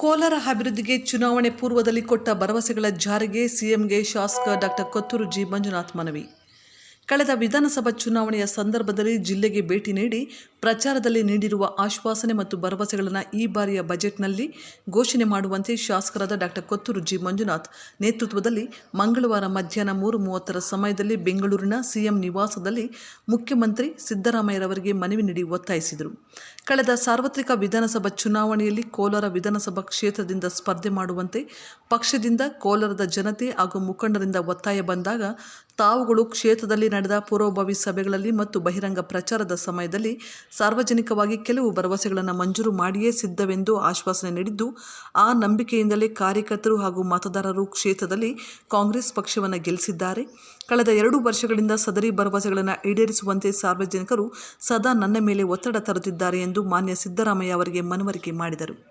ಕೋಲಾರ ಅಭಿವೃದ್ಧಿಗೆ ಚುನಾವಣೆ ಪೂರ್ವದಲ್ಲಿ ಕೊಟ್ಟ ಭರವಸೆಗಳ ಜಾರಿಗೆ ಸಿಎಂಗೆ ಶಾಸಕ ಡಾಕ್ಟರ್ ಕೊತ್ತೂರು ಜಿ. ಮಂಜುನಾಥ್ ಮನವಿ. ಕಳೆದ ವಿಧಾನಸಭಾ ಚುನಾವಣೆಯ ಸಂದರ್ಭದಲ್ಲಿ ಜಿಲ್ಲೆಗೆ ಭೇಟಿ ನೀಡಿ ಪ್ರಚಾರದಲ್ಲಿ ನೀಡಿರುವ ಆಶ್ವಾಸನೆ ಮತ್ತು ಭರವಸೆಗಳನ್ನು ಈ ಬಾರಿಯ ಬಜೆಟ್ನಲ್ಲಿ ಘೋಷಣೆ ಮಾಡುವಂತೆ ಶಾಸಕರಾದ ಡಾಕ್ಟರ್ ಕೊತ್ತೂರು ಜಿ. ಮಂಜುನಾಥ್ ನೇತೃತ್ವದಲ್ಲಿ ಮಂಗಳವಾರ ಮಧ್ಯಾಹ್ನ ಮೂರು ಮೂವತ್ತರ ಸಮಯದಲ್ಲಿ ಬೆಂಗಳೂರಿನ ಸಿಎಂ ನಿವಾಸದಲ್ಲಿ ಮುಖ್ಯಮಂತ್ರಿ ಸಿದ್ದರಾಮಯ್ಯರವರಿಗೆ ಮನವಿ ನೀಡಿ ಒತ್ತಾಯಿಸಿದರು. ಕಳೆದ ಸಾರ್ವತ್ರಿಕ ವಿಧಾನಸಭಾ ಚುನಾವಣೆಯಲ್ಲಿ ಕೋಲಾರ ವಿಧಾನಸಭಾ ಕ್ಷೇತ್ರದಿಂದ ಸ್ಪರ್ಧೆ ಮಾಡುವಂತೆ ಪಕ್ಷದಿಂದ ಕೋಲಾರದ ಜನತೆ ಹಾಗೂ ಮುಖಂಡರಿಂದ ಒತ್ತಾಯ ಬಂದಾಗ ತಾವುಗಳು ಕ್ಷೇತ್ರದಲ್ಲಿ ನಡೆದ ಪೂರ್ವಭಾವಿ ಸಭೆಗಳಲ್ಲಿ ಮತ್ತು ಬಹಿರಂಗ ಪ್ರಚಾರದ ಸಮಯದಲ್ಲಿ ಸಾರ್ವಜನಿಕವಾಗಿ ಕೆಲವು ಭರವಸೆಗಳನ್ನು ಮಂಜೂರು ಮಾಡಿಯೇ ಸಿದ್ಧವೆಂದು ಆಶ್ವಾಸನೆ ನೀಡಿದ್ದು, ಆ ನಂಬಿಕೆಯಿಂದಲೇ ಕಾರ್ಯಕರ್ತರು ಹಾಗೂ ಮತದಾರರು ಕ್ಷೇತ್ರದಲ್ಲಿ ಕಾಂಗ್ರೆಸ್ ಪಕ್ಷವನ್ನು ಗೆಲ್ಲಿಸಿದ್ದಾರೆ. ಕಳೆದ ಎರಡು ವರ್ಷಗಳಿಂದ ಸದರಿ ಭರವಸೆಗಳನ್ನು ಈಡೇರಿಸುವಂತೆ ಸಾರ್ವಜನಿಕರು ಸದಾ ನನ್ನ ಮೇಲೆ ಒತ್ತಡ ತರುತ್ತಿದ್ದಾರೆ ಎಂದು ಮಾನ್ಯ ಸಿದ್ದರಾಮಯ್ಯ ಅವರಿಗೆ ಮನವರಿಕೆ ಮಾಡಿದರು.